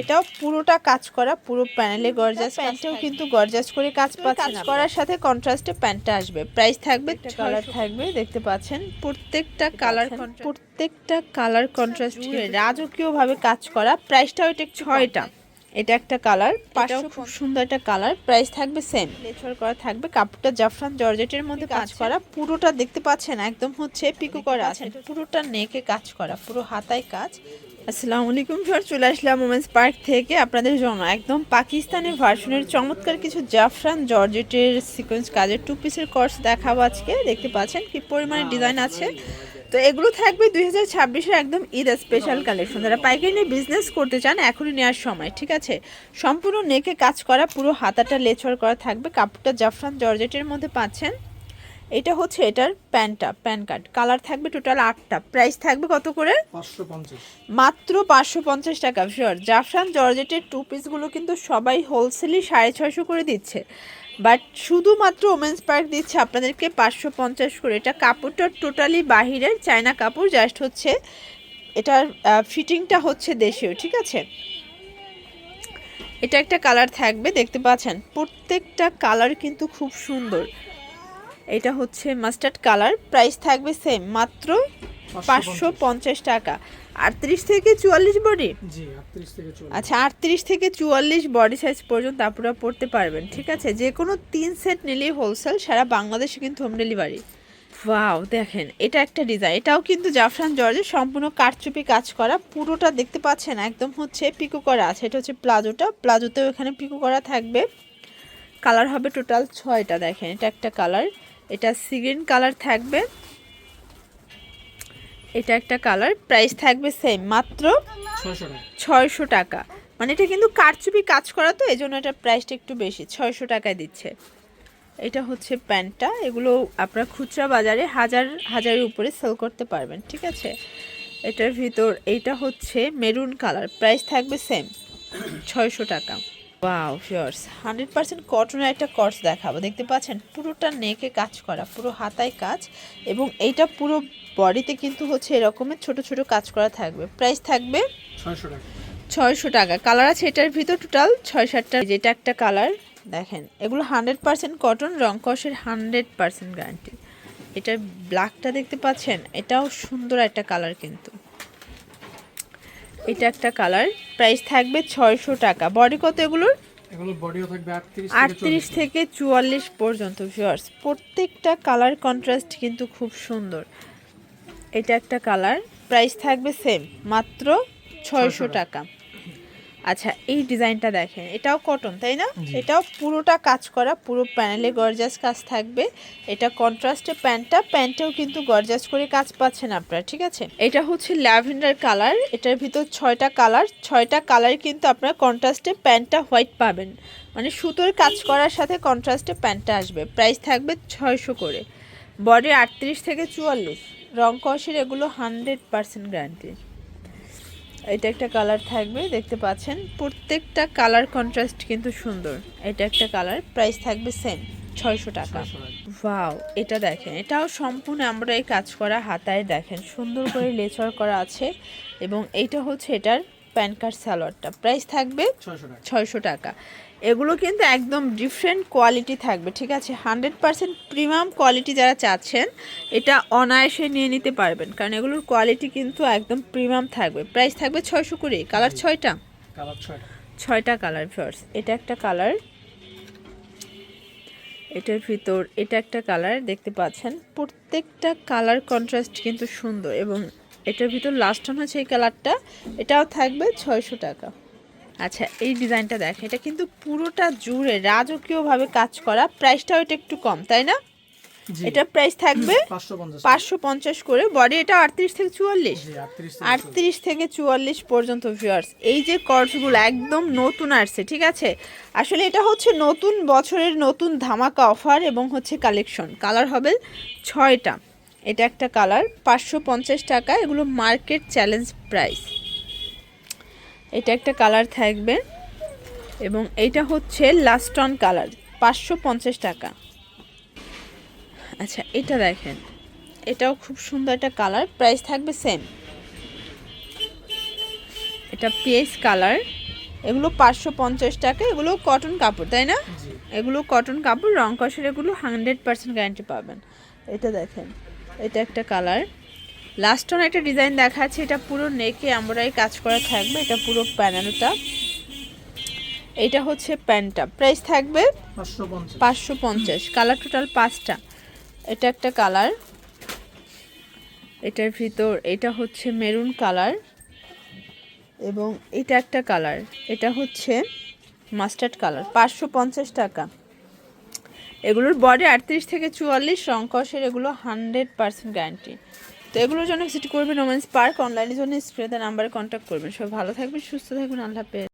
এটাও পুরোটা কাজ করা পুরো প্যানেলে গর্জাস প্যান্টেও কিন্তু গর্জাস করে কাজ পাচ্ছে কাজ করার সাথে কন্ট্রাস্টে প্যান্টটা আসবে। প্রাইস থাকবে কালার থাকবে দেখতে পাচ্ছেন। প্রত্যেকটা কালার প্রত্যেকটা কালার কন্ট্রাস্ট রাজকীয়ভাবে কাজ করা। প্রাইসটাও এটা ছয়টা। এটা একটা কালার পাঁচশো খুব সুন্দর একটা কালার প্রাইস থাকবে সেম লেচর করা থাকবে। কাপড়টা জাফরান জর্জেটের মধ্যে কাজ করা পুরোটা দেখতে পাচ্ছেন একদম হচ্ছে পিকো করা আছে। পুরোটা নেকে কাজ করা পুরো হাতায় কাজ। আসসালামু আলাইকুম স্যার চলে আসলাম ওমেন্স পার্ক থেকে আপনাদের জন্য। একদম পাকিস্তানি ভার্সনের চমৎকার কিছু জাফরান জর্জেটের সিকোয়েন্স কাজের টু পিসের কোর্স দেখাবো আজকে। দেখতে পাচ্ছেন কি পরিমাণে ডিজাইন আছে। তো এগুলো থাকবে দুই হাজার ছাব্বিশের একদম ঈদ স্পেশাল কালেকশন যারা পাইকারি নিয়ে বিজনেস করতে চান এখনই নেওয়ার সময় ঠিক আছে? সম্পূর্ণ নেকে কাজ করা পুরো হাতাটা লেচর করা থাকবে। কাপড়টা জাফরান জর্জেটের মধ্যে পাচ্ছেন। এটা হচ্ছে এটার প্যান্টটা প্যান কার্ড। কালার থাকবে টোটাল আটটা। প্রাইস থাকবে কত করে? মাত্র পাঁচশো পঞ্চাশ টাকা। শিওর জাফরান জর্জেটের টু পিসগুলো কিন্তু সবাই হোলসেলই সাড়ে ছয়শো করে দিচ্ছে। বাট শুধুমাত্র ওমেন্স পার্ক দিচ্ছে আপনাদেরকে পাঁচশো পঞ্চাশ করে। এটা কাপড়টা টোটালি বাহিরের, চায়না কাপড় জাস্ট হচ্ছে এটার ফিটিংটা হচ্ছে দেশীয়, ঠিক আছে? এটা একটা কালার থাকবে, দেখতে পাচ্ছেন? প্রত্যেকটা কালার কিন্তু খুব সুন্দর। এটা হচ্ছে মাস্টার্ড কালার প্রাইস থাকবে সেম মাত্র পাঁচশো পঞ্চাশ টাকা। আটত্রিশ থেকে চুয়াল্লিশ বডি আচ্ছা আটত্রিশ থেকে চুয়াল্লিশ বডি সাইজ পর্যন্ত আপনারা পড়তে পারবেন ঠিক আছে? যে কোনো তিন সেট নিলেই হোলসেল সারা বাংলাদেশে কিন্তু হোম ডেলিভারি ওয়াও দেখেন এটা একটা ডিজাইন এটাও কিন্তু জাফরান জর্জে সম্পূর্ণ কারচুপি কাজ করা পুরোটা দেখতে পাচ্ছেন একদম হচ্ছে পিকো করা আছে। এটা হচ্ছে প্লাজোটা প্লাজোতেও এখানে পিকো করা থাকবে। কালার হবে টোটাল ছয়টা দেখেন এটা একটা কালার এটা সিগ্রিন কালার থাকবে। এটা একটা কালার প্রাইস থাকবে সেম মাত্র ছয়শো টাকা। মানে এটা কিন্তু কারচুপি কাজ করা তো এই জন্য এটা প্রাইসটা একটু বেশি ছয়শো টাকায় দিচ্ছে। এটা হচ্ছে প্যান্টটা এগুলো আপনারা খুচরা বাজারে হাজার হাজারের উপরে সেল করতে পারবেন ঠিক আছে? এটার ভিতর এইটা হচ্ছে মেরুন কালার প্রাইস থাকবে সেম ছয়শো টাকা। ওয়াও শিওর্স হান্ড্রেড পার্সেন্ট কটনের একটা কর্স দেখাবো। দেখতে পাচ্ছেন পুরোটা নেকে কাজ করা পুরো হাতায় কাজ এবং এইটা পুরো বডিতে কিন্তু হচ্ছে এরকমের ছোট ছোট কাজ করা থাকবে। প্রাইস থাকবে ছয়শো টাকা। ছয়শো টাকা। কালার আছে এটার ভিতর টোটাল ছয় সাতটা যেটা একটা কালার দেখেন এগুলো হান্ড্রেড পার্সেন্ট কটন রং কষের হান্ড্রেড পার্সেন্ট গ্যারান্টি এটার ব্ল্যাকটা দেখতে পাচ্ছেন এটাও সুন্দর একটা কালার কিন্তু। এটা একটা কালার। প্রাইস থাকবে ছয়শো টাকা। বডি কত এগুলোর? আটত্রিশ থেকে চুয়াল্লিশ পর্যন্ত ভিউয়ার্স প্রত্যেকটা কালার কন্ট্রাস্ট কিন্তু খুব সুন্দর। এটা একটা কালার। প্রাইস থাকবে সেম মাত্র ছয়শো টাকা। আচ্ছা এই ডিজাইনটা দেখেন এটাও কটন তাই না? এটাও পুরোটা কাজ করা পুরো প্যানেলে গর্জাস কাজ থাকবে। এটা কন্ট্রাস্টে প্যান্টটা প্যান্টেও কিন্তু গর্জাস করে কাজ পাচ্ছেন আপনারা ঠিক আছে? এটা হচ্ছে ল্যাভেন্ডার কালার এটার ভিতর ছয়টা কালার ছয়টা কালার কিন্তু আপনারা কন্ট্রাস্টে প্যান্টটা হোয়াইট পাবেন। মানে সুতোর কাজ করার সাথে কন্ট্রাস্টে প্যান্টটা আসবে। প্রাইস থাকবে ছয়শো করে। বডি আটত্রিশ থেকে চুয়াল্লিশ। রং কষের এগুলো হান্ড্রেড পার্সেন্ট গ্যারান্টি এটা একটা কালার থাকবে দেখতে পাচ্ছেন। প্রত্যেকটা কালার কন্ট্রাস্ট কিন্তু সুন্দর। এটা একটা কালার প্রাইস থাকবে সেম ছয়শো টাকা। ভাও এটা দেখেন এটাও সম্পূর্ণ আমরা এই কাজ করা হাতায় দেখেন। সুন্দর করে লেচর করা আছে এবং এইটা হচ্ছে এটার প্যান কার্ড সালোয়ারটা। প্রাইস থাকবে ছয়শো টাকা। এগুলো কিন্তু একদম ডিফারেন্ট কোয়ালিটি থাকবে ঠিক আছে? হান্ড্রেড পার্সেন্ট প্রিমিয়াম কোয়ালিটি যারা চাচ্ছেন এটা অনায়াসে নিয়ে নিতে পারবেন। কারণ এগুলোর কোয়ালিটি কিন্তু একদম প্রিমিয়াম থাকবে। প্রাইস থাকবে ছয়শো কুড়ি। কালার ছয়টা? কালার ছয়টা। ছয়টা কালার ফার্স এটা একটা কালার এটার ভিতর এটা একটা কালার দেখতে পাচ্ছেন? প্রত্যেকটা কালার কন্ট্রাস্ট কিন্তু সুন্দর এবং এটার ভিতর লাস্ট হচ্ছে এই কালারটা এটাও থাকবে ছয়শো টাকা। আচ্ছা এই ডিজাইনটা দেখেন এটা কিন্তু পুরোটা জুড়ে রাজকীয়ভাবে কাজ করা। প্রাইসটাও এটা একটু কম তাই না? এটা প্রাইস থাকবে পাঁচশো পঞ্চাশ করে। বডি এটা আটত্রিশ থেকে চুয়াল্লিশ। আটত্রিশ আটত্রিশ থেকে চুয়াল্লিশ পর্যন্ত ভিউয়ার্স এই যে কর্সগুলো একদম নতুন আসছে ঠিক আছে? আসলে এটা হচ্ছে নতুন বছরের নতুন ধামাকা অফার এবং হচ্ছে কালেকশন কালার হবে ছয়টা। এটা একটা কালার পাঁচশো পঞ্চাশ টাকা এগুলো মার্কেট চ্যালেঞ্জ প্রাইস। এটা একটা কালার থাকবে এবং এইটা হচ্ছে লাস্টন কালার পাঁচশো পঞ্চাশ টাকা। আচ্ছা এটা দেখেন এটাও খুব সুন্দর একটা কালার প্রাইস থাকবে সেম এটা পেস কালার এগুলো পাঁচশো পঞ্চাশ টাকা এগুলো কটন কাপড় তাই না? এগুলো কটন কাপড় রং কষের এগুলো হান্ড্রেড পার্সেন্ট গ্যারান্টি পাবেন। এটা দেখেন এটা একটা কালার। লাস্ট অন একটা ডিজাইন দেখাচ্ছে এটা পুরো নেকে আমরাই কাজ করা থাকবে এটা পুরো প্যানেলটা। এটা হচ্ছে প্যান্টটা। প্রাইস থাকবে পাঁচশো পঞ্চাশ। কালার টোটাল পাঁচটা। এটা একটা কালার। এটার ভিতর এটা হচ্ছে মেরুন কালার এবং এটা একটা কালার। এটা হচ্ছে মাস্টার্ড কালার পাঁচশো পঞ্চাশ টাকা। এগুলোর বডি আটত্রিশ থেকে চুয়াল্লিশ সংকর্ষের এগুলো হান্ড্রেড পার্সেন্ট গ্যারান্টি তো এগুলোর জন্য ভিজিট করবেন রোমেন্স পার্ক অনলাইনের জন্য স্ক্রিনে নাম্বারে কন্ট্যাক্ট করবেন। সব ভালো থাকবেন, সুস্থ থাকবেন, আল্লাহ হাফেজ।